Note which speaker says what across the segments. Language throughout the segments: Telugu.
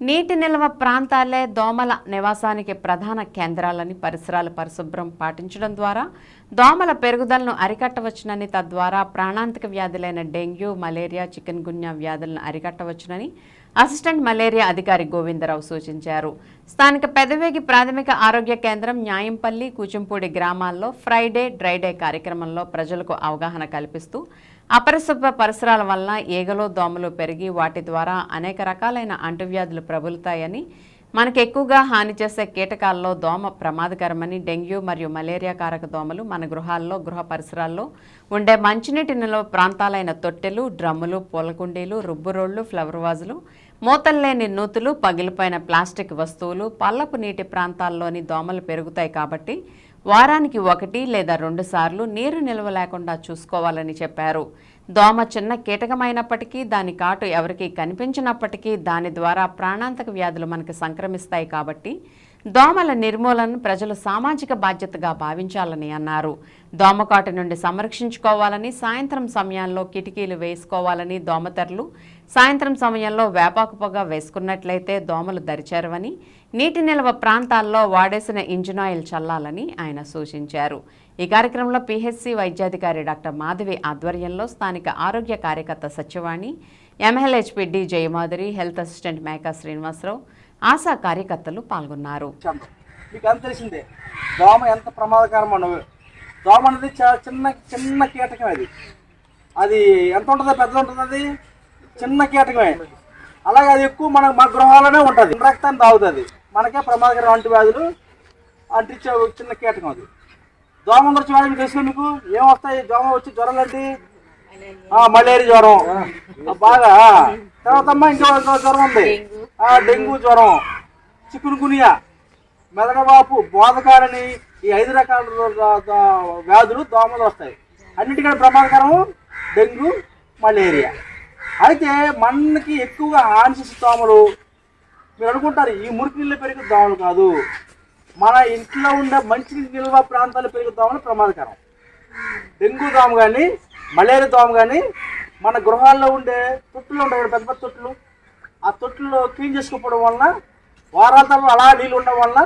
Speaker 1: నీటి నిల్వ ప్రాంతాలే దోమల నివాసానికి ప్రధాన కేంద్రాలని పరిసరాల పరిశుభ్రం పాటించడం ద్వారా దోమల పెరుగుదలను అరికట్టవచ్చునని తద్వారా ప్రాణాంతక వ్యాధులైన డెంగ్యూ మలేరియా చికెన్ గున్యా వ్యాధులను అరికట్టవచ్చునని అసిస్టెంట్ మలేరియా అధికారి గోవిందరావు సూచించారు. స్థానిక పెదవేగి ప్రాథమిక ఆరోగ్య కేంద్రం న్యాయంపల్లి కూచింపూడి గ్రామాల్లో ఫ్రైడే డ్రైడే కార్యక్రమంలో ప్రజలకు అవగాహన కల్పిస్తూ అపరిశుభ్ర పరిసరాల వలన ఈగలు దోమలు పెరిగి వాటి ద్వారా అనేక రకాలైన అంటువ్యాధులు ప్రబలుతాయని మనకు ఎక్కువగా హాని చేసే కీటకాల్లో దోమ ప్రమాదకరమని డెంగ్యూ మరియు మలేరియా కారక దోమలు మన గృహాల్లో గృహ పరిసరాల్లో ఉండే మంచినీటి నిల్వ ప్రాంతాలైన తొట్టెలు డ్రమ్ములు పూలకుండీలు రుబ్బురోళ్ళు ఫ్లవర్ వాజులు మూతల్లేని నూతులు పగిలిపోయిన ప్లాస్టిక్ వస్తువులు పల్లపు నీటి ప్రాంతాల్లోని దోమలు పెరుగుతాయి కాబట్టి వారానికి ఒకటి లేదా రెండు సార్లు నీరు నిల్వ లేకుండా చూసుకోవాలని చెప్పారు. దోమ చిన్న కీటకమైనప్పటికీ దాని కాటు ఎవరికీ కనిపించినప్పటికీ దాని ద్వారా ప్రాణాంతక వ్యాధులు మనకు సంక్రమిస్తాయి కాబట్టి దోమల నిర్మూలన ప్రజలు సామాజిక బాధ్యతగా భావించాలని అన్నారు. దోమకాటు నుండి సంరక్షించుకోవాలని సాయంత్రం సమయాల్లో కిటికీలు వేసుకోవాలని దోమతెరలు సాయంత్రం సమయంలో వేపాకు పొగ వేసుకున్నట్లయితే దోమలు దరిచేరవని నీటి నిల్వ ప్రాంతాల్లో వాడేసిన ఇంజిన్ ఆయిల్ చల్లాలని ఆయన సూచించారు. ఈ కార్యక్రమంలో పిహెచ్సి వైద్యాధికారి డాక్టర్ మాధవి ఆధ్వర్యంలో స్థానిక ఆరోగ్య కార్యకర్త Satyavani MLHP D Jayamadhuri health assistant Meka Srinivasarao ASHA కార్యకర్తలు పాల్గొన్నారు.
Speaker 2: మీకు అంత తెలిసిందే? దోమ ఎంత ప్రమాదకరం అన్నవి దోమ అనేది చాలా చిన్న చిన్న కీటకం అది. అది ఎంత ఉంటుందో పెద్ద ఉంటుంది అది? చిన్న కీటకమే. అలాగే అది ఎక్కువ మన మన గృహాలనే ఉంటుంది. రక్తాన్ని తాగుతుంది. మనకే ప్రమాదకరం అంటువ్యాధులు అంటించే ఒక చిన్న కీటకం అది. దోమ గురించి వాడి మీకు తెలుసు మీకు? ఏం వస్తాయి? దోమ వచ్చి జ్వరం ఏంటి? మలేరియా జ్వరం. బాగా. తర్వాత అమ్మా ఇంకో జ్వరం ఉంది. డెంగ్యూ జ్వరం చికున్ గునియా మెదడవాపు బోధకాలని ఈ ఐదు రకాల వ్యాధులు దోమలు వస్తాయి. అన్నిటికంటే ప్రమాదకరం డెంగ్యూ మలేరియా. అయితే మనకి ఎక్కువగా ఆన్సిస్ దోమలు మీరు అనుకుంటారు ఈ మురికి నీళ్ళు పెరిగే దోమలు కాదు. మన ఇంట్లో ఉండే మంచి నిల్వ ప్రాంతాలు పెరిగే దోమలు ప్రమాదకరం. డెంగ్యూ దోమ కానీ మలేరియా దోమ కానీ మన గృహాల్లో ఉండే తొట్టులు ఉంటాయి పెద్ద పెద్ద తొట్టులు ఆ తొట్టులో క్లీన్ చేసుకోవడం వలన వారాల తర్వాత అలా నీళ్ళు ఉండడం వలన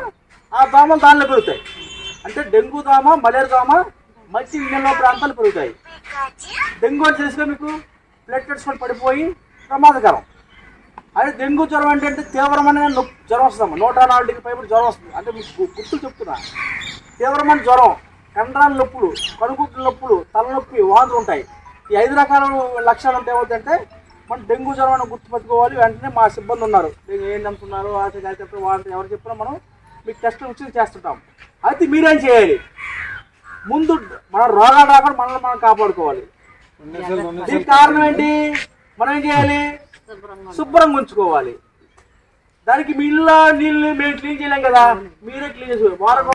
Speaker 2: ఆ దోమలు దానిలో పెరుగుతాయి. అంటే డెంగ్యూ దోమ మలేరియా దోమ మంచి నీళ్ళ ప్రాంతాలు పెరుగుతాయి. డెంగ్యూ అని తెలుసుగా మీకు? ప్లేట్లెట్స్ కూడా పడిపోయి ప్రమాదకరం. అదే డెంగ్యూ జ్వరం అంటే అంటే తీవ్రమైన నొప్పి జ్వరం వస్తుందమ్మా నూట నాలుగు డిగ్రీ పైపు జ్వరం వస్తుంది. అంటే మీకు గుర్తులు చెప్తున్నా. తీవ్రమైన జ్వరం కండరాల నొప్పులు కనుగుట్ల నొప్పులు తలనొప్పి వాంతులు ఉంటాయి. ఈ ఐదు రకాల లక్షణాలు ఉంటే ఏమవుతుందంటే మనం డెంగ్యూ జ్వరం అని గుర్తుపెట్టుకోవాలి. వెంటనే మా సిబ్బంది ఉన్నారు. డెంగ్యూ ఏం నమ్ముతున్నారు? ఆశ చెప్పి వాళ్ళు ఎవరు చెప్పినా మనం మీకు టెస్ట్ ఉచితం చేస్తుంటాం. అయితే మీరేం చేయాలి? ముందు మన రోగాలు రాకుండా మనల్ని మనం కాపాడుకోవాలి. దీనికి కారణం ఏంటి? మనం ఏం చేయాలి? శుభ్రంగా ఉంచుకోవాలి. దానికి మీ ఇళ్ళ నీళ్ళు మేము క్లీన్ చేయలేం కదా. మీరే క్లీన్ చేసుకోవాలి వారం